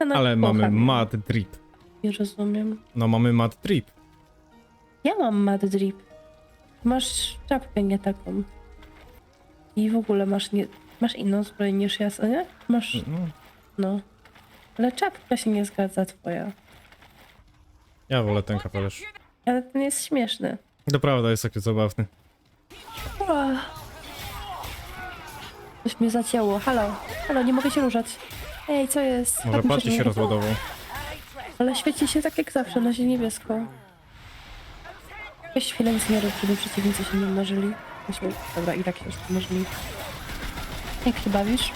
No, Ale mamy kocham. mad drip. Nie rozumiem. No mamy mad drip. Ja mam mad drip. Masz czapkę nie taką. I w ogóle masz nie... Masz inną zbroję niż ja, nie? Masz... No, No. Ale czapka się nie zgadza twoja. ja wolę ten kapelusz. Ale ten jest śmieszny. To prawda, jest taki zabawny. Ach. Coś mnie zacięło. Halo, halo, nie mogę się ruszać. Ej, co jest? Może Tak muszę patrzcie się rozładował. Ale świeci się tak jak zawsze, na się niebiesko. Weź chwilę nic nie rób, żeby przeciwnicy się nie mnożyli. Myśmy... Dobra, i tak się już mnożyli. Jak się bawisz?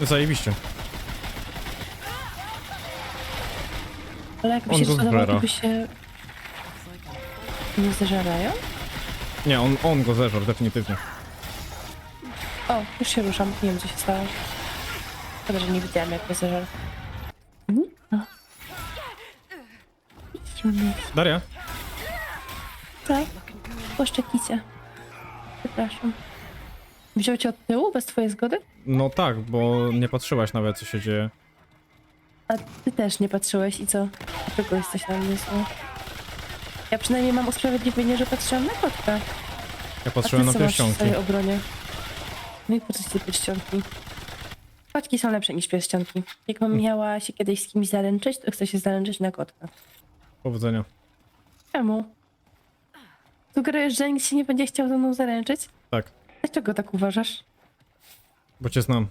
Zajebiście. Ale jakby On się go rozładował, zżera. to by się... Nie zeżerają? Nie, on, on go zeżarł, definitywnie. O, już się ruszam. Nie wiem, co się stało. Szkoda, że nie widziałam, jak zeżarł. Mhm. O. Idźmy. Daria? Tak? Poszczekicie. Przepraszam. Wziął cię od tyłu bez twojej zgody? No tak, bo nie patrzyłaś nawet co się dzieje. A ty też nie patrzyłeś i co? Dlaczego jesteś na mnie zły? Ja przynajmniej mam usprawiedliwienie, że patrzyłam na kotka. Ja A patrzyłem ty na co masz w pierścionki. swojej obronie? No i po co ci te pierścionki? Kotki są lepsze niż pierścionki. Jakbym miała się kiedyś z kimś zaręczyć, to chcę się zaręczyć na kotka. Powodzenia. Czemu? Sugerujesz, że nikt się nie będzie chciał ze mną zaręczyć? Tak, Dlaczego tak uważasz? bo cię znam.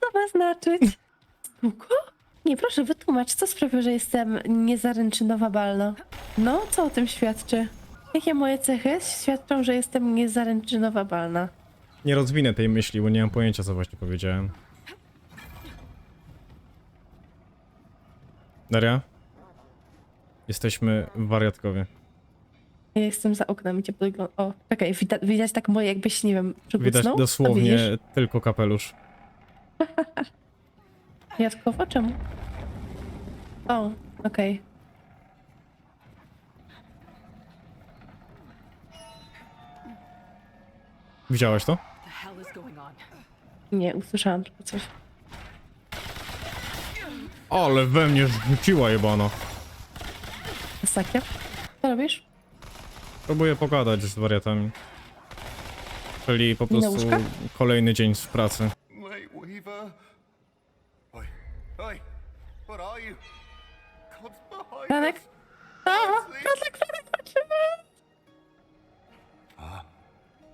Co ma znaczyć? Długo? Nie, proszę, wytłumacz, co sprawia, że jestem niezaręczynowa balna? No, co o tym świadczy? Jakie moje cechy świadczą, że jestem niezaręczynowa balna? Nie rozwinę tej myśli, bo nie mam pojęcia co właśnie powiedziałem. Daria? Jesteśmy wariatkowie. Ja jestem za oknem i cię podglądam. O, czekaj, widać, widać tak moje, jakbyś, nie wiem, Widać przybucnął? Dosłownie widzisz? tylko kapelusz. Jadkowo? Czemu? O, okej. Widziałaś to? the hell is going on? Nie, usłyszałam tylko coś. Ale we mnie rzuciła jebana. Z sakiem? Co robisz? Próbuję pogadać z wariatami. Czyli po Na prostu łóżkach? kolejny dzień w pracy. Light Weaver. Oi, oi, what are you? God's behind Franek? us. A, Franek, Franek, Franek!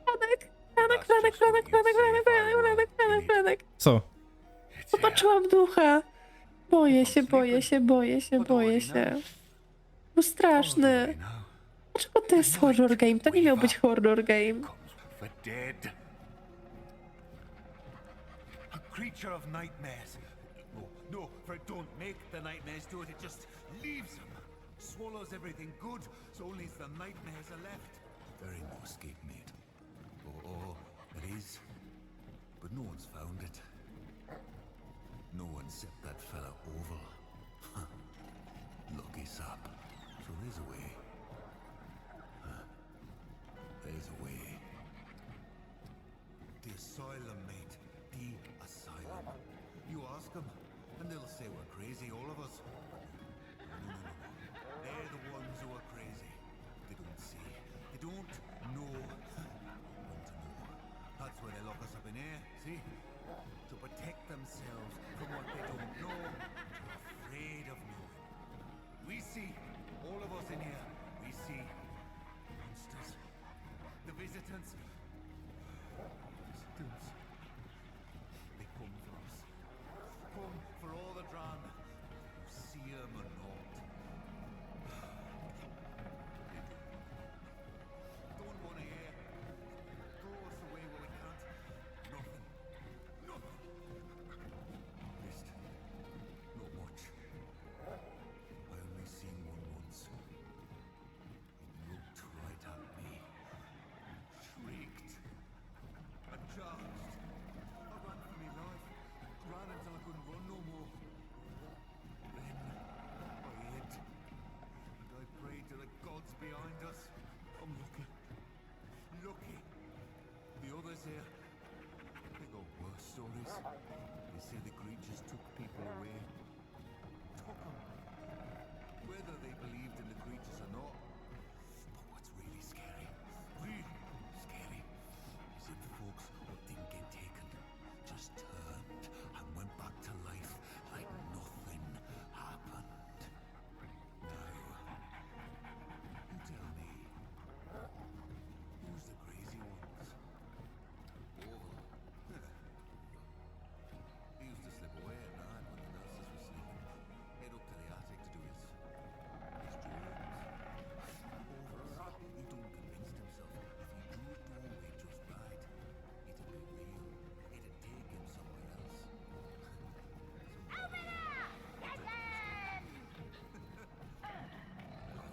Franek, Franek, Franek, Franek, Franek, Franek, Franek, Franek, Franek, Franek. Co? Popatrzyłam w ducha. Boję się, boję się, boję się, boję się. Był straszny. Dlaczego to jest horror game? To nie miał być horror game. Creature of nightmares. No, no, for don't make the nightmares do it, it just leaves them. Swallows everything good, so only the nightmares are left. There ain't no escape, mate. Oh, oh, it is. But no one's found it. No one set that fella oval. Lucky sap. So there's a way. There's a way. The asylum, mate. The asylum. You ask them, and they'll say we're crazy, all of us. No, no, no, no. They're the ones who are crazy. They don't see. They don't know. That's why they lock us up in here, see? Protect themselves from what they don't know. Afraid of knowing. We see, all of us in here, we see monsters. The. Visitants.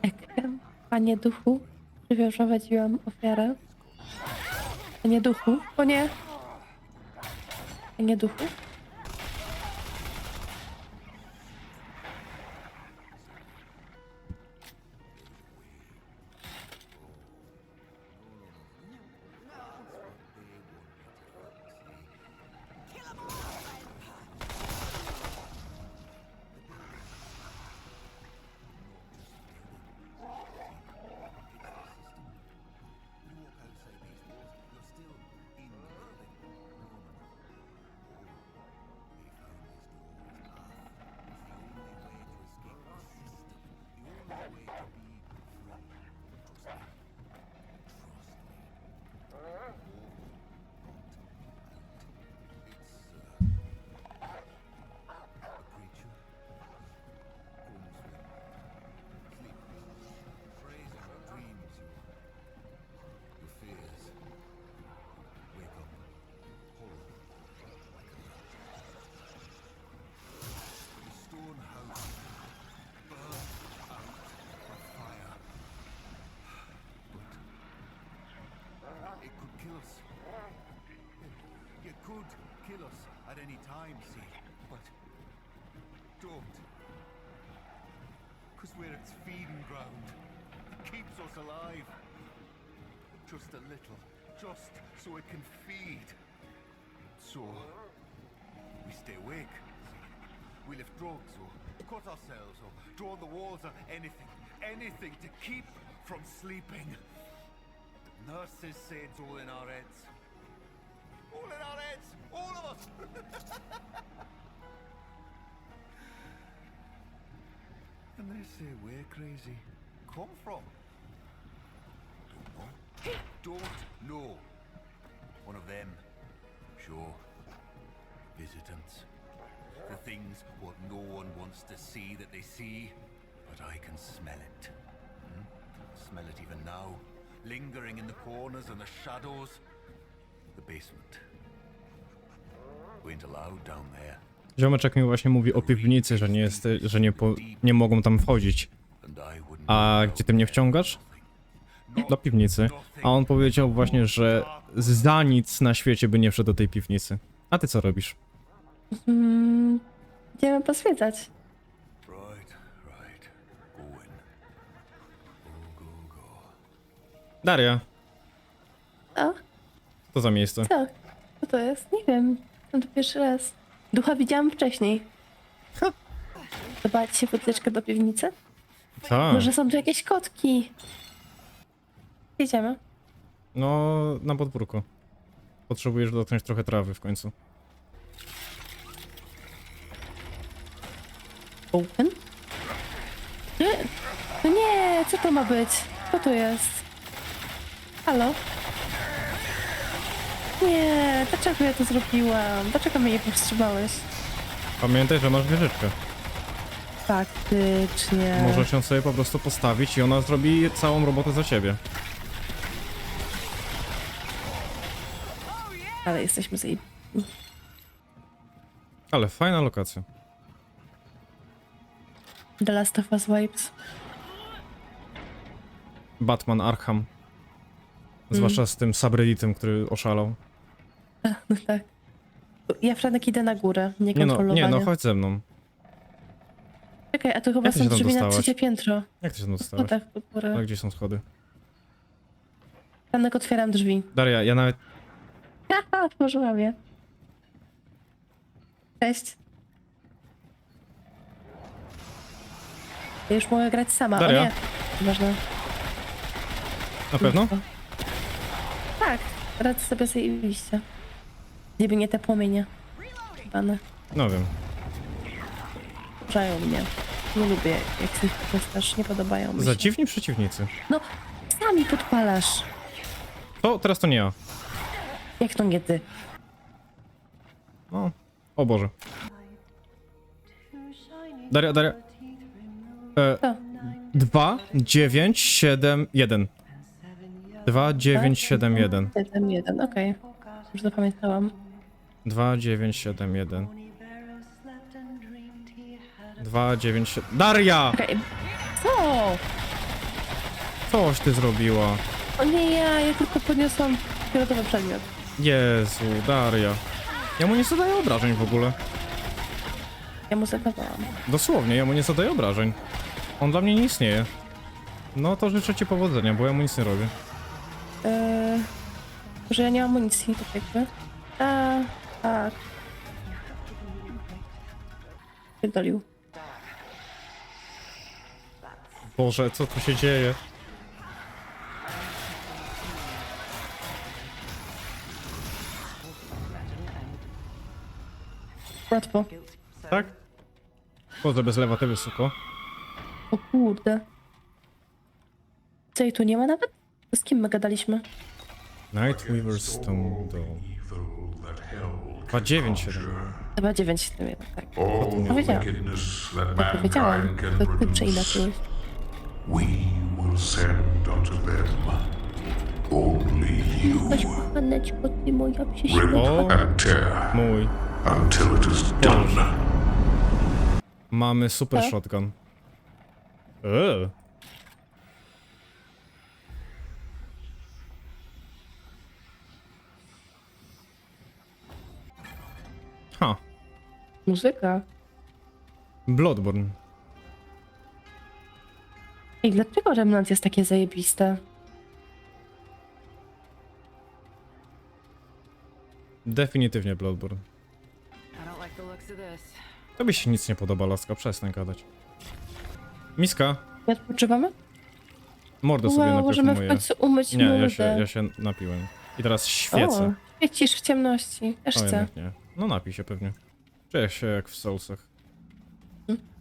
Ekrem. Panie duchu, przyprowadziłam ofiarę. Panie duchu, o nie! Panie duchu? Kill us. It could kill us at any time, see? But don't. Because we're its feeding ground. It keeps us alive. Just a little. Just so it can feed. So, we stay awake. We lift drugs or cut ourselves or draw on the walls or anything. Anything to keep from sleeping. Nurses say it's all in our heads. All in our heads! All of us! and they say we're crazy. Come from? Don't know. One of them. Sure. Visitants. The things what no one wants to see that they see, but I can smell it. Hmm? Smell it even now, lingering in the corners and the shadows. The basement. We ain't allowed down there. Ziomeczek mi właśnie mówi o piwnicy, że nie jest, że nie, po, nie mogą tam wchodzić. And I wouldn't A gdzie ty mnie wciągasz? Do piwnicy. A on powiedział właśnie, że za nic na świecie by nie wszedł do tej piwnicy. A ty co robisz? Mm, idziemy pozwiedzać. Daria, O, co za miejsce? co? Co to jest? Nie wiem. To pierwszy raz. Ducha widziałam wcześniej. Ha. Podobała ci się wytyczka do piwnicy? Tak. Może są tu jakieś kotki? Jedziemy. No, na podwórku. Potrzebujesz dotknąć trochę trawy w końcu. Open? Nie, no nie, co to ma być? Co to jest? Halo? Nie, dlaczego ja to zrobiłam? Dlaczego mnie nie powstrzymałeś? Pamiętaj, że masz wieżyczkę. Faktycznie. Możesz ją sobie po prostu postawić i ona zrobi całą robotę za ciebie. Ale jesteśmy z jej... Ale fajna lokacja. The Last of Us Vibes. Batman Arkham. Zwłaszcza z tym subredditem, który oszalał. No tak. Ja Franek idę na górę, nie Nie no, kontrolowanie. nie no, chodź ze mną. Czekaj, a tu chyba Jak ty są się tam drzwi na dostałaś? trzecie piętro. Jak ty się tam dostałeś? tak, do A gdzie są schody? Franek, otwieram drzwi. Daria, ja nawet... Haha, otworzyłam je. Cześć. Ja już mogę grać sama. Daria? O nie. Ważne. Na pewno? Tak, radzę sobie z jej wyjścia. Gdyby nie te płomienie. Bane. No wiem. Wkurzają mnie. Nie lubię, jak się ich korzystasz. Nie podobają mi się. dziwni przeciwnicy. No, sami podpalasz. To teraz to nie ja. Jak to nie ty? No. O Boże. Daria, Daria. E, Co? 2, 9, 7, 1. 2, 9, 7, 1. Jeden, jeden, okej. Już zapamiętałam. 2, 9, 7, 1. 2, 9, 7. Daria! Okej. Co? Coś ty zrobiła. O nie, ja, ja tylko podniosłam fioletowy przedmiot. Jezu, Daria. Ja mu nie zadaję obrażeń w ogóle. Ja mu zadawałam. Dosłownie, ja mu nie zadaję obrażeń. On dla mnie nie istnieje. No to życzę ci powodzenia, bo ja mu nic nie robię. Eee, że ja nie mam amunicji, tak jakby. A, tak. Pierdolił. Boże, co tu się dzieje? Łatwo. Tak? Chodzę bez lewa, ty wysoko. O kurde. Co i tu nie ma nawet? Z kim my gadaliśmy? Nightweaver Stone. 297. Chyba 9 w tym jeden, tak. All the wiedziałam. wickedness that Ja powiedziałam. mankind can To ty produce, przeinaczyłeś. we will send unto them. Only you Weź kochane ty moja rip and tear Mój. until it is done. Mamy super Co? shotgun. Eee. Ha. Muzyka. Bloodborne. I dlaczego Remnant jest takie zajebiste? Definitywnie Bloodborne. I don't like the looks of this. Tobie się nic nie podoba, laska, przestań gadać. Miska, Nie odpoczywamy? mordę sobie Wow, najpierw możemy w umyję. końcu umyć Nie, ja się, ja się napiłem. I teraz świecę. O, świecisz w ciemności. Też O, chcę. jednak nie. No napij się pewnie. Czuję się jak w Soulsach.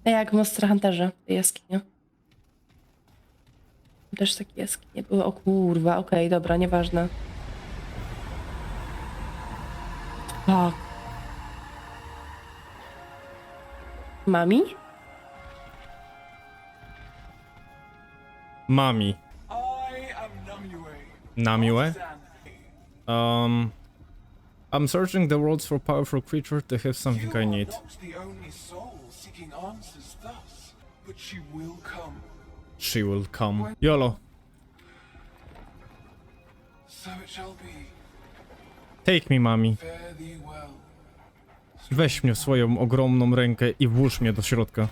A jak w Monster Hunterze, tej jaskinie. Też takie jaskinie były. O kurwa, okej, dobra, nieważne. Fuck. Mami? Mami. I am Namue. Um... I'm searching the worlds for powerful creature to have something You I need. not the only soul seeking answers thus, but she will come. She will come. YOLO. So it shall be. Take me, mami. Well. Weź mnie w swoją ogromną rękę i włóż mnie do środka.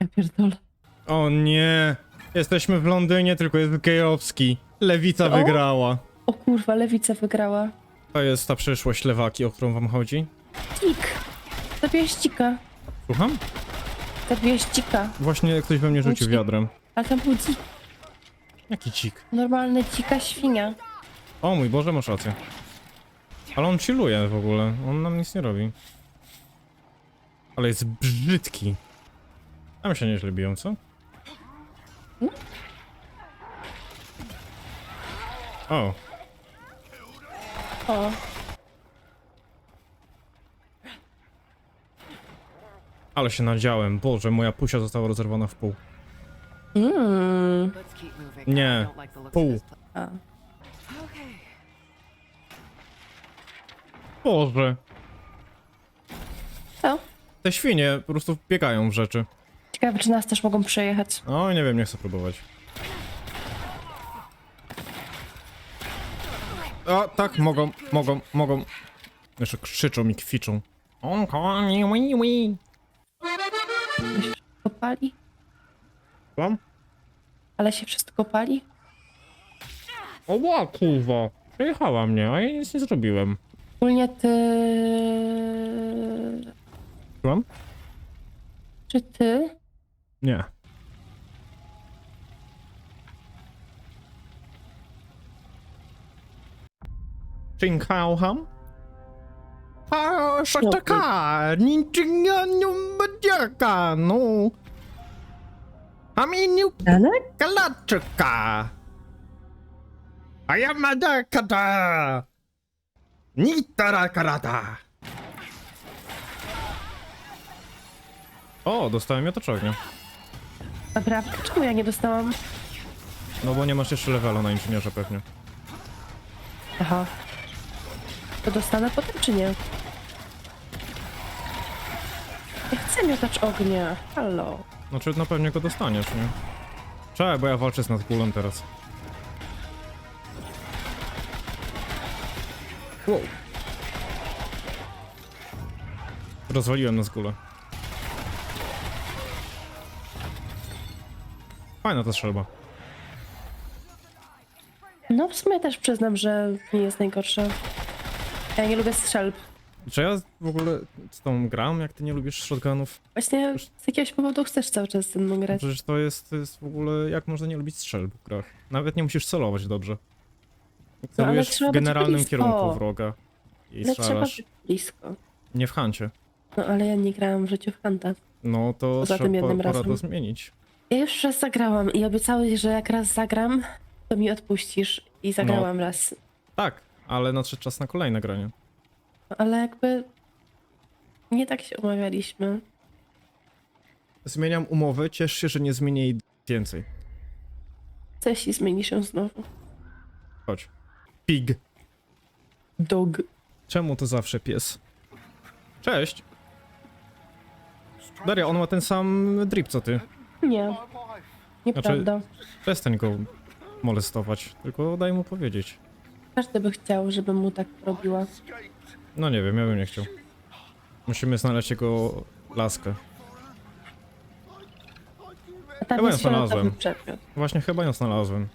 Ja pierdolę. O nie! Jesteśmy w Londynie, tylko jest gejowski. Lewica O! wygrała. O kurwa, lewica wygrała. To jest ta przyszłość lewaki, o którą wam chodzi? Dzik. Zabiłeś dzika. Słucham? Zabiłeś dzika. Właśnie ktoś we mnie rzucił wiadrem. Ale tam był dzik. Jaki dzik? Normalny dzika świnia. O mój Boże, masz rację. Ale on chilluje w ogóle, on nam nic nie robi. Ale jest brzydki. Tam się nieźle biją, co? O, O, ale się nadziałem. Boże, moja pusia została rozerwana w pół. moving. Nie. Pół. A. Boże. Co? Te świnie po prostu biegają w rzeczy. Ciekawe, czy nas też mogą przejechać. O, nie wiem, nie chcę próbować. O, tak, mogą, mogą, mogą. Jeszcze krzyczą i kwiczą. On koni, wi, wi. Kopali? Słucham? Ale się wszystko pali? O, ła, kurwa. Przejechała mnie, a ja nic nie zrobiłem. Ogólnie ty... Słucham? Czy ty? Nie. Chinkauham? A, szataka, ninjinga nyumbadjaka, no. Aminu Danek? kalaczyka. Ayamada kata. Nitara karata. O, dostałem miotacz ognia. Naprawdę? Czemu ja nie dostałam? No bo nie masz jeszcze levelu na inżynierze pewnie. Aha. To dostanę potem, czy nie? Ja chcę miotacz ognia. Halo. Znaczy na pewnie go dostaniesz, nie? Czekaj, bo ja walczę z nadkulą teraz. Wow. Rozwaliłem na zgulę. Fajna ta strzelba. No w sumie też przyznam, że nie jest najgorsza. Ja nie lubię strzelb. Czy ja w ogóle z tą gram, jak ty nie lubisz shotgunów? Właśnie z jakiegoś powodu chcesz cały czas ze mną grać. Przecież to jest, to jest w ogóle, jak można nie lubić strzelb w grach? Nawet nie musisz celować dobrze. ale Celujesz trzeba w być generalnym blisko. kierunku wroga i Ale trzeba strzelasz. być blisko. Nie w hancie. No ale ja nie grałam w życiu w Hanta. No to Poza tym trzeba, jednym pora razem. to zmienić. Ja już raz zagrałam i obiecałeś, że jak raz zagram, to mi odpuścisz. I zagrałam No. raz. Tak, ale nadszedł czas na kolejne granie. Ale jakby nie tak się umawialiśmy. Zmieniam umowę, ciesz się, że nie zmienię jej więcej. Co jeśli zmieni się znowu? Chodź. Pig. Dog. Czemu to zawsze pies? Cześć. Daria, on ma ten sam drip co ty. Nie. Nieprawda. Przestań go molestować, tylko daj mu powiedzieć. Każdy by chciał, żebym mu tak robiła. No nie wiem, ja bym nie chciał. Musimy znaleźć jego laskę. A tam Chyba jest ją fioletowy znalazłem. przedmiot. Właśnie chyba ją znalazłem.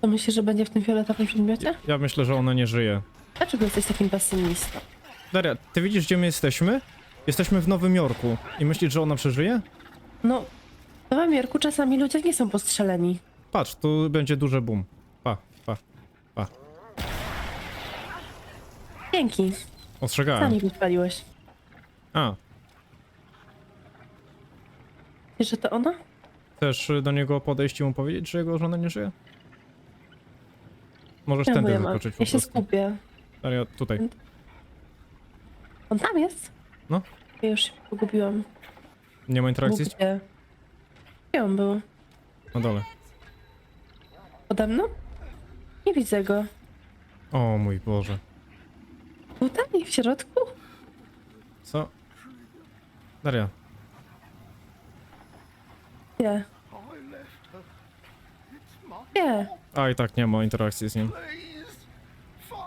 To myślisz, że będzie w tym fioletowym przedmiocie? Ja myślę, że ona nie żyje. Dlaczego jesteś takim pesymistą? Daria, ty widzisz gdzie my jesteśmy? Jesteśmy w Nowym Jorku. I myślisz, że ona przeżyje? No, w Nowym Jorku czasami ludzie nie są postrzeleni. Patrz, tu będzie duży boom. Dzięki. Ostrzegałem. Sami wypaliłeś. A, Wiesz, że to ona? chcesz do niego podejść i mu powiedzieć, że jego żona nie żyje? Możesz tędy wyskoczyć po Ja się prostu. skupię. Daria, tutaj. On tam jest? No. Ja już się pogubiłam. Nie ma interakcji? Gdzie? Gdzie on był? Na dole. Ode mną? Nie widzę go. O mój Boże. Tutaj? W środku? Co? Daria, Nie. Nie. a i tak nie ma interakcji z nim.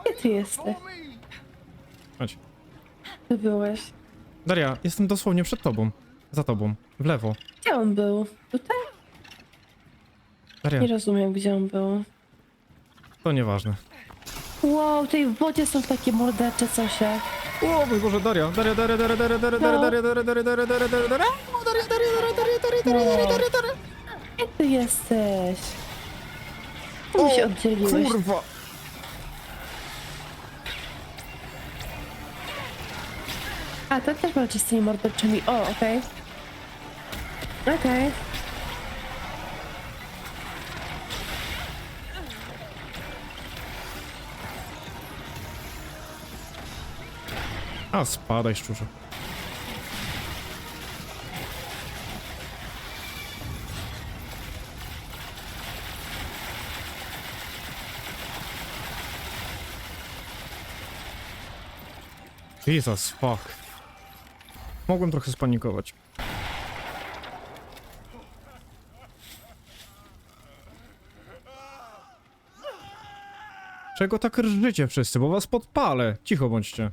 Gdzie ty jesteś? Chodź. Ty byłeś. Daria, jestem dosłownie przed tobą. Za tobą. W lewo. Gdzie on był? Tutaj? Daria, Nie rozumiem, gdzie on był. to nieważne. Wow, tej w wodzie są takie mordercze cosie. O mój Boże, Daria, Daria, Daria, Daria, Daria, Daria, No. Daria, Daria, Daria, Daria, Daria, Daria, Daria, O, Daria, Daria, Daria, Daria, Daria, Daria, Daria, Daria, Daria. Gdzie ty jesteś? Tu się oddzieliłeś. Kurwa! A, to też walczy z tymi morderczymi. O, okej. Okej. A, spadaj, szczurze. Jesus, fuck. Mogłem trochę spanikować. Czego tak rżycie wszyscy, bo was podpalę. Cicho bądźcie.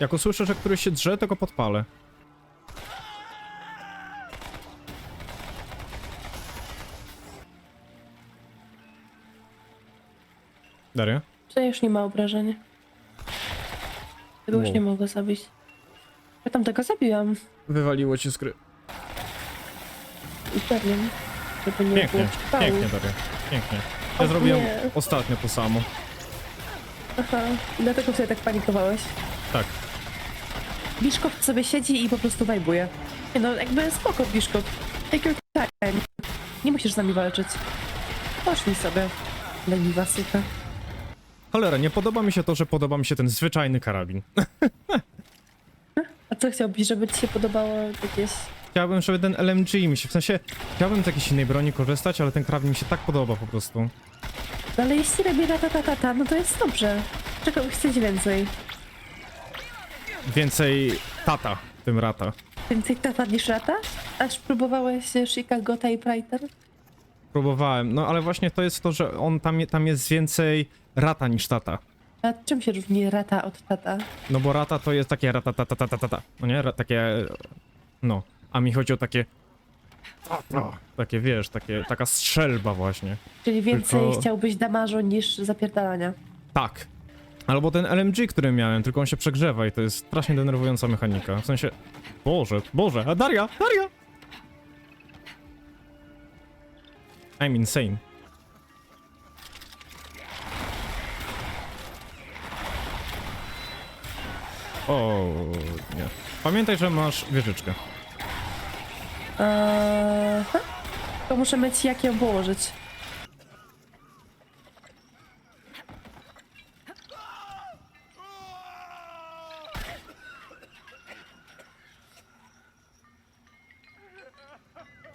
Jak usłyszę, że któryś się drze, to go podpalę. Daria? Że już nie ma obrażenia. Tego już Wow. nie mogę zabić. Ja tam tego zabiłam. Wywaliło ci z gry. I pewnie. Żeby nie Pięknie, pięknie Daria, pięknie. Ja O zrobiłem nie. ostatnio to samo. Aha, i dlatego sobie tak panikowałeś. Tak. Biszkow sobie siedzi i po prostu wajbuje. Nie no, jakby spoko Biszkow. Take your time. Nie musisz z nami walczyć. Pocznij sobie. Leniwa syka. Cholera, nie podoba mi się to, że podoba mi się ten zwyczajny karabin. A co chciałbyś, żeby ci się podobało jakieś... Chciałbym, żeby ten LMG mi się, w sensie, chciałbym z jakiejś innej broni korzystać, ale ten karabin mi się tak podoba po prostu. No ale jeśli robi ratatatata, no to jest dobrze. Czego chcesz więcej? Więcej tata, tym rata. Więcej tata niż rata? Aż próbowałeś Chicago Typewriter? Próbowałem, no ale właśnie to jest to, że on tam, tam jest więcej rata niż tata. A czym się różni rata od tata? No bo rata to jest takie rata, tata, tata, tata, no nie? Ra- Takie, no. A mi chodzi o takie, takie wiesz, takie, taka strzelba właśnie. Czyli więcej Tylko- chciałbyś damażu niż zapierdalania. Tak. Albo ten LMG, który miałem, tylko on się przegrzewa i to jest strasznie denerwująca mechanika. W sensie, Boże, Boże, a Daria, Daria! I'm insane. O, nie. Pamiętaj, że masz wieżyczkę. Eee, to muszę mieć jak położyć.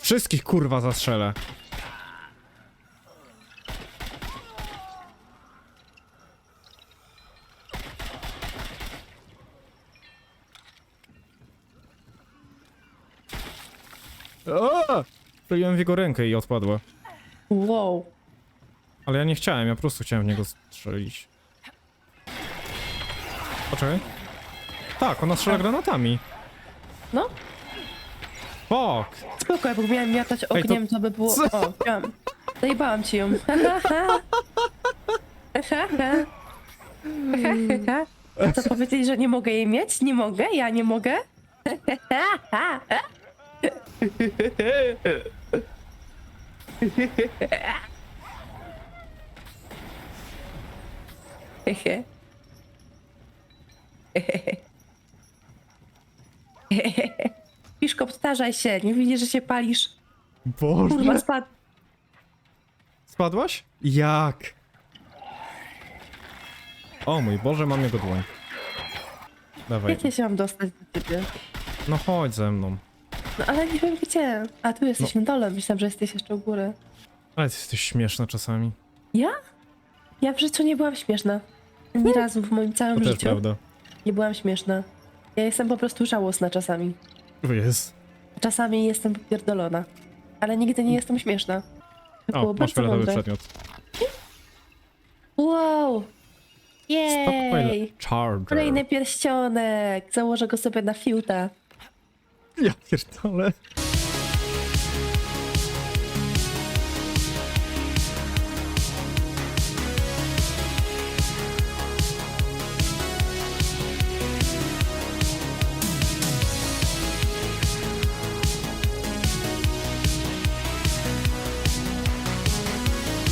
Wszystkich kurwa zastrzelę. O! Strzeliłem w jego rękę i odpadła. Wow. Ale ja nie chciałem, ja po prostu chciałem w niego strzelić. Poczekaj. Tak, ona strzela granatami. No, Fuck! spoko, jakby miałem miatać ogniem, to by było... Co? O, miałam. Zajebałam ci ją. Co powiedzieli, że nie mogę jej mieć? Nie mogę? Ja nie mogę? Hehe. Piszko, powtarzaj się. Nie widzisz, że się palisz. Boże! Kurwa, spadł. Spadłaś? Jak? O mój Boże, mam jego dłoń. Dawaj. Jak ja się mam dostać do ciebie? No chodź ze mną. No ale nie wiem gdzie. A tu jesteś na dole. Myślałam, że jesteś jeszcze u góry. Ale ty jesteś śmieszna czasami. Ja? Ja w życiu nie byłam śmieszna. Ani razu w moim To całym też życiu prawda. nie byłam śmieszna. Ja jestem po prostu żałosna czasami. Jest. Czasami jestem popierdolona. Ale nigdy nie jestem śmieszna. To O, było masz bardzo fioletowy mądre. przedmiot. Wow! Stockpile Jej! Charger. Kolejny pierścionek! Założę go sobie na fiuta. Ja pierdolę.